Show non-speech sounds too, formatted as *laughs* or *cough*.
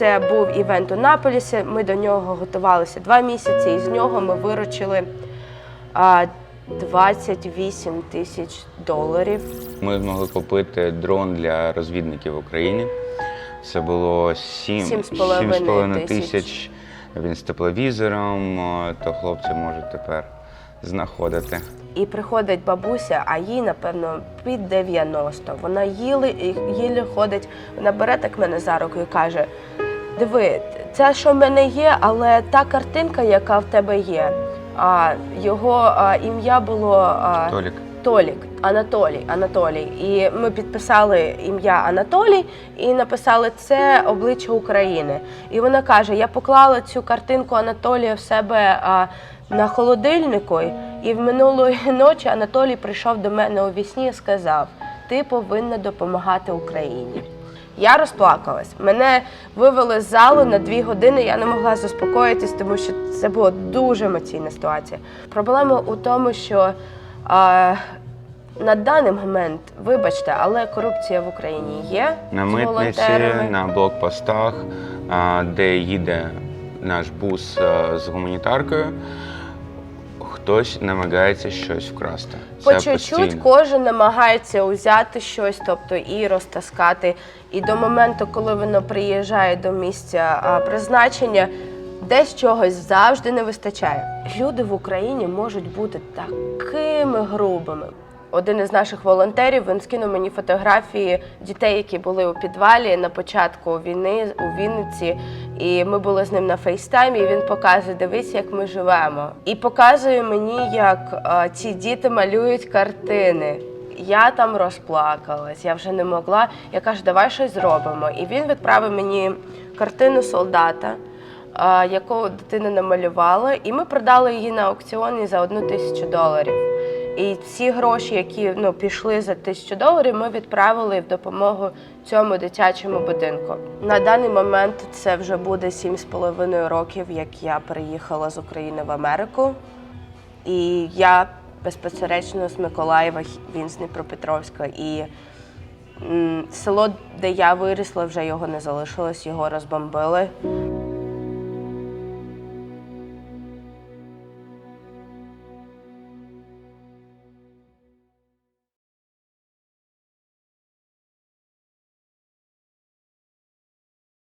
Це був івент у Наполісі. Ми до нього готувалися два місяці, і з нього ми виручили 28 тисяч доларів. Ми змогли купити дрон для розвідників в Україні. Це було 7, Сім з половиною 7,5 тисяч. тисяч. Він з тепловізором, то хлопці можуть тепер знаходити. І приходить бабуся, а їй, напевно, під 90. Вона їли, їлі ходить, вона бере так мене за руку і каже: Диви, це що в мене є, але та картинка, яка в тебе є, а, його а, ім'я було а, Толік. Толік, Анатолій, Анатолій. І ми підписали ім'я Анатолій і написали це обличчя України. І вона каже: я поклала цю картинку Анатолія в себе а, на холодильнику, і в минулої *laughs* ночі Анатолій прийшов до мене у вісні і сказав: Ти повинна допомагати Україні. Я розплакалась. Мене вивели з залу на дві години. Я не могла заспокоїтись, тому що це була дуже емоційна ситуація. Проблема у тому, що а, на даний момент, вибачте, але корупція в Україні є На з митниці, волонтерами. на блокпостах, а, де їде наш бус а, з гуманітаркою, хтось намагається щось вкрасти. По Це чуть-чуть постійно. кожен намагається узяти щось, тобто і розтаскати. І до моменту, коли воно приїжджає до місця а, призначення, десь чогось завжди не вистачає. Люди в Україні можуть бути такими грубими. Один із наших волонтерів він скинув мені фотографії дітей, які були у підвалі на початку війни у Вінниці. І ми були з ним на фейстаймі. І він показує: дивись, як ми живемо. І показує мені, як е, ці діти малюють картини. Я там розплакалась, я вже не могла. Я кажу, давай щось зробимо. І він відправив мені картину солдата, е, яку дитина намалювала, і ми продали її на аукціоні за одну тисячу доларів. І ці гроші, які ну, пішли за тисячу доларів, ми відправили в допомогу цьому дитячому будинку. На даний момент це вже буде сім з половиною років, як я переїхала з України в Америку. І я безпосередньо з Миколаєва, він з Дніпропетровська. І село, де я вирісла, вже його не залишилось, його розбомбили.